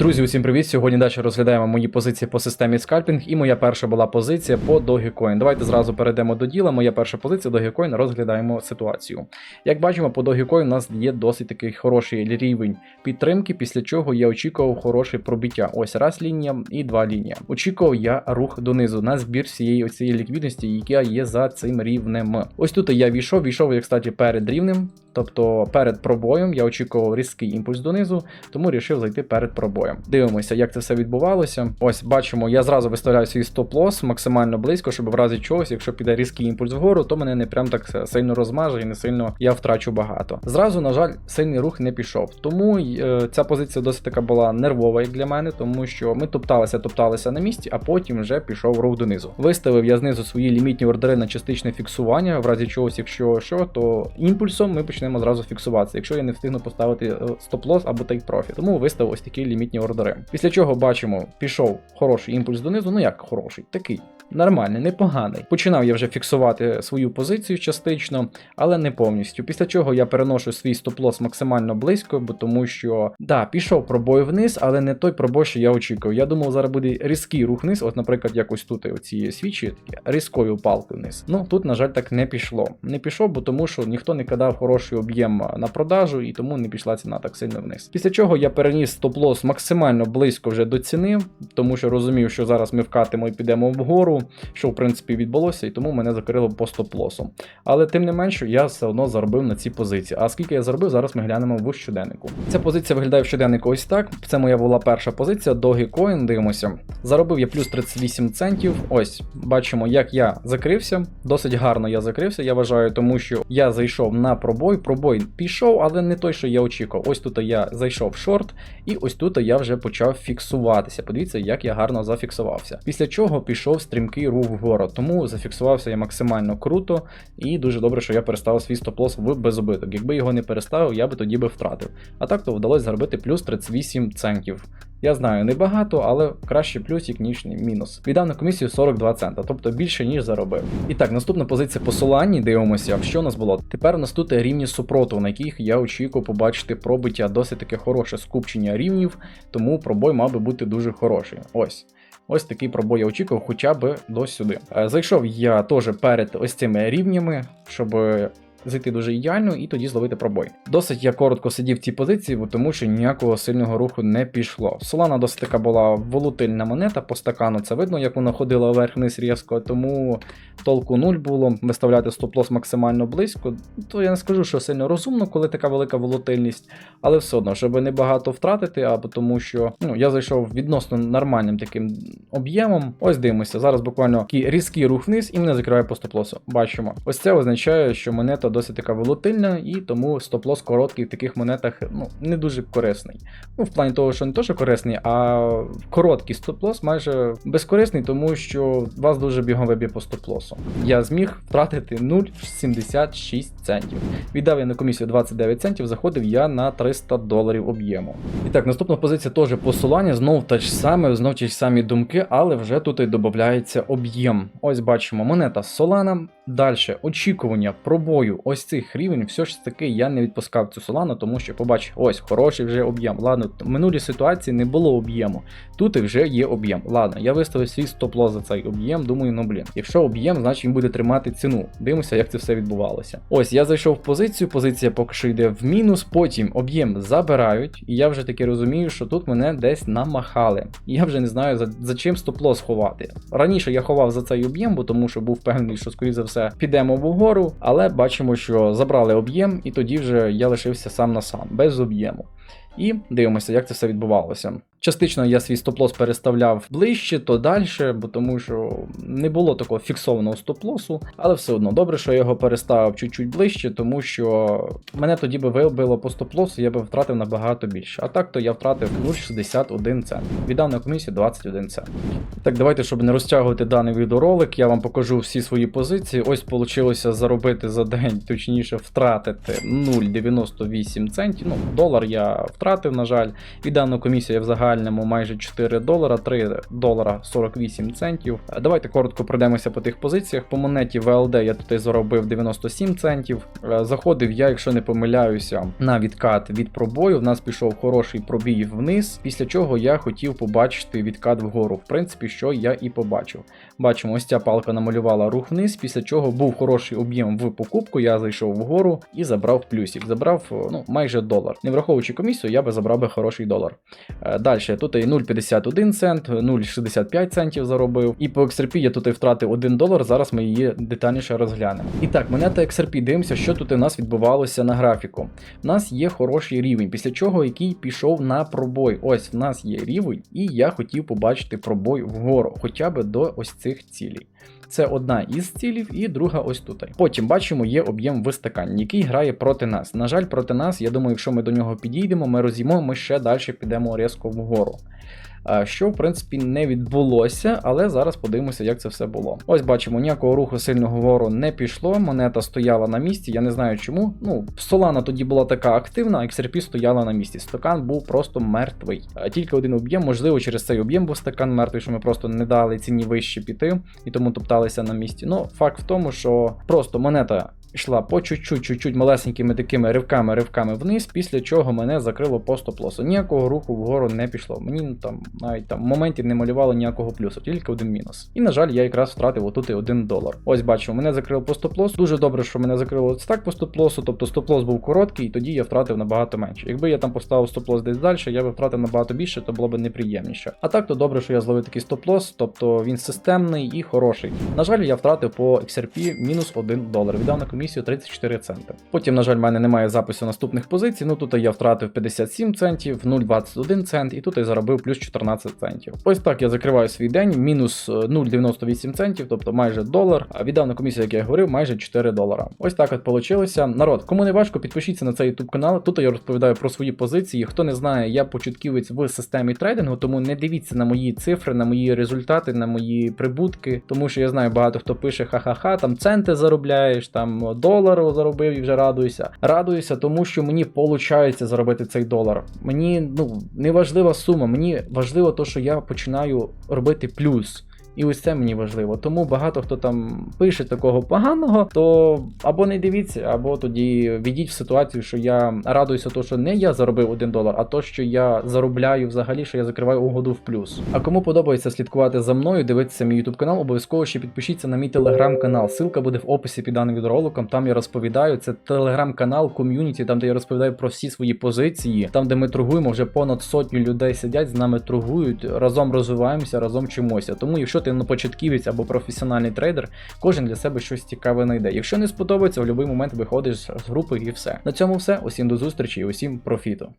Друзі, усім привіт! Сьогодні далі розглядаємо мої позиції по системі скальпінг, і моя перша була позиція по Dogecoin. Давайте зразу перейдемо до діла. Моя перша позиція Dogecoin, розглядаємо ситуацію. Як бачимо, по Dogecoin у нас є досить такий хороший рівень підтримки, після чого я очікував хороше пробиття. Ось раз лінія і два лінія. Очікував я рух донизу на збір всієї цієї ліквідності, яка є за цим рівнем. Ось тут я війшов, війшов я, кстати, перед рівнем, тобто перед пробоєм. Я очікував різкий імпульс донизу, тому вирішив зайти перед пробоєм. Дивимося, як це все відбувалося. Ось бачимо, я зразу виставляю свій стоп-лос максимально близько, щоб в разі чогось, якщо піде різкий імпульс вгору, то мене не прям так сильно розмаже і не сильно я втрачу багато. Зразу, на жаль, сильний рух не пішов. Тому е, ця позиція досить така була нервова, як для мене, тому що ми топталися, топталися на місці, а потім вже пішов рух донизу. Виставив я знизу свої лімітні ордери на частичне фіксування. В разі чогось, якщо що, то імпульсом ми почнемо зразу фіксуватися, якщо я не встигну поставити е, стоп-лос або тейк профі. Тому виставив ось такі лімітні ордери. Після чого бачимо, пішов хороший імпульс донизу. Ну як хороший, такий. Нормальний, непоганий. Починав я вже фіксувати свою позицію частично, але не повністю. Після чого я переношу свій стоп-лос максимально близько, бо тому що да, пішов пробой вниз, але не той пробой, що я очікував. Я думав, зараз буде різкий рух вниз. От, наприклад, якось тут оці свічі такі різкою палкою вниз. Ну тут, на жаль, так не пішло. Не пішов, бо тому що ніхто не кидав хороший об'єм на продажу, і тому не пішла ціна так сильно вниз. Після чого я переніс стоп-лос максимально близько вже до ціни, тому що розумів, що зараз ми вкатимо і підемо вгору що в принципі відбулося, і тому мене закрило по стоп-лосу. Але тим не менше, я все одно заробив на цій позиції. А скільки я заробив, зараз ми глянемо в щоденнику. Ця позиція виглядає в щоденнику ось так. Це моя була перша позиція. Dogecoin, дивимося. Заробив я плюс 38 центів. Ось, бачимо, як я закрився. Досить гарно я закрився, я вважаю, тому що я зайшов на пробой. Пробой пішов, але не той, що я очікував. Ось тут я зайшов в шорт, і ось тут я вже почав фіксуватися. Подивіться, як я гарно зафіксувався. Після чого пішов стрімкий рух вгору. Тому зафіксувався я максимально круто, і дуже добре, що я переставив свій стоп-лос в безубиток. Якби його не переставив, я би тоді би втратив. А так то вдалося заробити плюс 38 центів. Я знаю, небагато, але краще плюсик, ніж мінус. Віддав на комісію 42 цента, тобто більше, ніж заробив. І так, наступна позиція посилання, дивимося, що у нас було. Тепер у нас тут рівні супротиву, на яких я очікую побачити пробиття досить таке хороше скупчення рівнів, тому пробой мав би бути дуже хороший. Ось. Ось такий пробой я очікував хоча б до сюди. Е, Зайшов я теж перед ось цими рівнями, щоб зайти дуже ідеально і тоді зловити пробой. Досить я коротко сидів в цій позиції, бо тому що ніякого сильного руху не пішло. Solana досить така була волатильна монета по стакану. Це видно, як вона ходила вверх-вниз різко, тому толку нуль було. Виставляти стоп-лос максимально близько. То я не скажу, що сильно розумно, коли така велика волатильність, але все одно, щоб не багато втратити, або тому що ну, я зайшов відносно нормальним таким об'ємом. Ось дивимося. Зараз буквально такий різкий рух вниз і мене закриває по стоп-лосу. Бачимо. Ось це означає, що монета досить така волатильна, і тому стоп-лос короткий в таких монетах ну, не дуже корисний. Ну, в плані того, що не то, що корисний, а короткий стоп-лос майже безкорисний, тому що вас дуже бігом виб'є по стоп-лосу. Я зміг втратити 0,76 центів. Віддав я на комісію 29 центів, заходив я на 300 доларів об'єму. І так, наступна позиція теж посилання, знов те ж саме, знов ті ж самі думки, але вже тут і додається об'єм. Ось бачимо монета Solana. Далі очікування пробою ось цих рівень, все ж таки я не відпускав цю солану, тому що побачив, ось хороший вже об'єм. Ладно, в минулій ситуації не було об'єму. Тут і вже є об'єм. Ладно, я виставив свій стоп-лос за цей об'єм. Думаю, ну блін. Якщо об'єм, значить він буде тримати ціну. Дивимося, як це все відбувалося. Ось я зайшов в позицію, позиція поки що йде в мінус, потім об'єм забирають, і я вже таки розумію, що тут мене десь намахали. Я вже не знаю за, за чим стоп-лос ховати. Раніше я ховав за цей об'єм, бо тому що був впевнений, що скоріше за все підемо вгору, але бачимо, що забрали об'єм, і тоді вже я лишився сам на сам, без об'єму. І дивимося, як це все відбувалося. Частично я свій стоп-лос переставляв ближче, то далі, бо тому що не було такого фіксованого стоп-лосу, але все одно добре, що я його переставив чуть-чуть ближче, тому що мене тоді би вибило по стоп-лосу, я би втратив набагато більше. А так то я втратив 0,61 цент. Віддав на комісію 21 цент. Так, давайте, щоб не розтягувати даний відеоролик, я вам покажу всі свої позиції. Ось вийшло заробити за день, точніше, втратити 0,98 центів. Ну, долар я втратив, на жаль. Віддав на комісію я взагалі реальному майже 4 долара, 3 долара 48 центів. Е, Давайте коротко пройдемося по тих позиціях. По монеті VLD я тут заробив 97 центів. Е, Заходив я, якщо не помиляюся, на відкат від пробою. В нас пішов хороший пробій вниз, після чого я хотів побачити відкат вгору. В принципі, що я і побачив. Бачимо, ось ця палка намалювала рух вниз, після чого був хороший об'єм в покупку. Я зайшов вгору і забрав плюсик. Забрав ну, майже долар. Не враховуючи комісію, я би забрав би хороший долар. Далі тут і 0,51 цент, 0,65 центів заробив. І по XRP я тут і втратив 1 долар. Зараз ми її детальніше розглянемо. І так, монета XRP, дивимося, що тут у нас відбувалося на графіку. У нас є хороший рівень, після чого який пішов на пробой. Ось в нас є рівень, і я хотів побачити пробой вгору, хоча б до ось цих цілей. Це одна із цілів, і друга ось тут. Потім бачимо, є об'єм вистакань, який грає проти нас. На жаль, проти нас, я думаю, якщо ми до нього підійдемо, ми розіймо, ми ще далі підемо різко вгору. А, Що, в принципі, не відбулося, але зараз подивимося, як це все було. Ось бачимо, ніякого руху сильного вгору не пішло. Монета стояла на місці. Я не знаю чому. Ну, Solana тоді була така активна, а XRP стояла на місці. Стакан був просто мертвий. Тільки один об'єм, можливо, через цей об'єм був стакан мертвий, що ми просто не дали ціні вище піти і тому топталися на місці. Ну, факт в тому, що просто монета. Йшла по чуть-чуть, чуть-чуть малесенькими такими ривками, ривками вниз, після чого мене закрило по стоп-лосу. Ніякого руху вгору не пішло. Мені там навіть там в моменті не малювало ніякого плюсу, тільки один мінус. І на жаль, я якраз втратив отут і один долар. Ось бачимо, мене закрило по стоп-лосу. Дуже добре, що мене закрило ось так по стоп-лосу, тобто стоп-лос був короткий, і тоді я втратив набагато менше. Якби я там поставив стоп-лос десь далі, я би втратив набагато більше, то було б неприємніше. А так то добре, що я зловив такий стоп-лос, тобто він системний і хороший. На жаль, я втратив по XRP мінус 1 долар. Віддав на комісію 34 центи. Потім, на жаль, в мене немає запису наступних позицій. Ну тут я втратив 57 центів, 0,21 цент, і тут я заробив плюс 14 центів. Ось так я закриваю свій день, мінус е, 0,98 центів, тобто майже долар. А віддав на комісію, як я говорив, майже 4 долара. Ось так от получилося. Народ, кому не важко, підпишіться на цей YouTube канал. Тут я розповідаю про свої позиції. Хто не знає, я початківець в системі трейдингу, тому не дивіться на мої цифри, на мої результати, на мої прибутки, тому що я знаю, багато хто пише ха-ха-ха, там центи заробляєш, там долару заробив і вже радуюся. Радуюся, тому що мені виходить заробити цей долар. Мені ну не важлива сума, мені важливо то, що я починаю робити плюс. І ось це мені важливо. Тому багато хто там пише такого поганого, то або не дивіться, або тоді відіть в ситуацію, що я радуюся, то, що не я заробив 1 долар, а то, що я заробляю взагалі, що я закриваю угоду в плюс. А кому подобається слідкувати за мною, дивитися мій YouTube канал, обов'язково ще підпишіться на мій телеграм-канал. Ссылка буде в описі під даним відеороликом. Там я розповідаю. Це телеграм-канал, ком'юніті, там де я розповідаю про всі свої позиції, там де ми торгуємо, вже понад сотню людей сидять, з нами торгують, разом розвиваємося, разом чимося. Тому, ти ну, початківець або професіональний трейдер, кожен для себе щось цікаве знайде. Якщо не сподобається, в будь-який момент виходиш з групи і все. На цьому все. Усім до зустрічі і усім профіту.